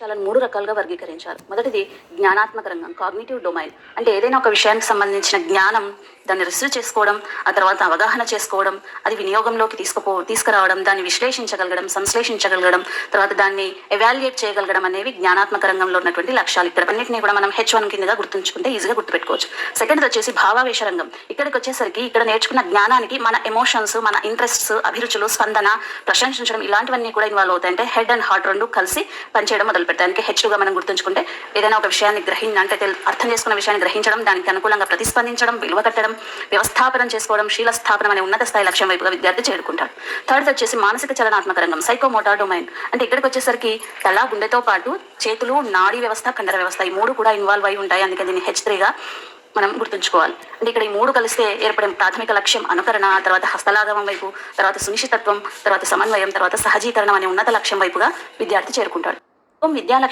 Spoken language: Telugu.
విషయాలను మూడు రకాలుగా వర్గీకరించారు. మొదటిది జ్ఞానాత్మక రంగం కాగ్నిటివ్ డొమైన్ అంటే ఏదైనా ఒక విషయానికి సంబంధించిన జ్ఞానం దాన్ని రిసీవ్ చేసుకోవడం ఆ తర్వాత అవగాహన చేసుకోవడం అది వినియోగంలోకి తీసుకుపో తీసుకురావడం దాన్ని విశ్లేషించగలగడం సంశ్లేషించగలగడం తర్వాత దాన్ని ఎవాల్యుయేట్ చేయగలగడం అనేవి జ్ఞానాత్మక రంగంలో ఉన్నటువంటి లక్ష్యాలు. ఇక్కడ అన్నింటినీ కూడా మనం హెచ్ వన్ కిందగా గుర్తుంచుకుంటే ఈజీగా గుర్తుపెట్టుకోవచ్చు. సెకండ్ వచ్చేసి భావావేశ రంగం. ఇక్కడికి వచ్చేసరికి ఇక్కడ నేర్చుకున్న జ్ఞానానికి మన ఎమోషన్స్ మన ఇంట్రెస్ట్స్ అభిరుచులు స్పందన ప్రశంసించడం ఇలాంటివన్నీ కూడా ఇన్వాల్వ్ అవుతాయి అంటే హెడ్ అండ్ హార్ట్ రెండు కలిసి పనిచేయడం మొదలు పెడతాయి. అందుకే హెచ్గా మనం గుర్తుంచుకుంటే ఏదైనా ఒక విషయాన్ని గ్రహి అంటే అర్థం చేసుకున్న విషయాన్ని గ్రహించడం దానికి అనుకూలంగా ప్రతిస్పందించడం విలువ కట్టడం వ్యవస్థాపనం చేసుకోవడం శీల స్థాపనం అనే ఉన్నత స్థాయి లక్ష్యం వైపుగా విద్యార్థి చేరుకుంటాడు. థర్డ్ వచ్చేసి మానసిక చలనాత్మక రంగం సైకోమోటార్ డొమైన్ అంటే ఇక్కడికి వచ్చేసరికి తల గుండెతో పాటు చేతులు నాడీ వ్యవస్థ కండర వ్యవస్థ ఈ మూడు కూడా ఇన్వాల్వ్ అయి ఉంటాయి. అందుకే దీన్ని హెచ్ త్రీగా మనం గుర్తుంచుకోవాలి. అంటే ఇక్కడ ఈ మూడు కలిస్తే ఏర్పడే ప్రాథమిక లక్ష్యం అనుకరణ తర్వాత హస్తలాగమం వైపు తర్వాత సునిశ్చితత్వం తర్వాత సమన్వయం తర్వాత సహజీకరణం అనే ఉన్నత లక్ష్యం వైపుగా విద్యార్థి చేరుకుంటాడు. విద్యా లక్ష్యం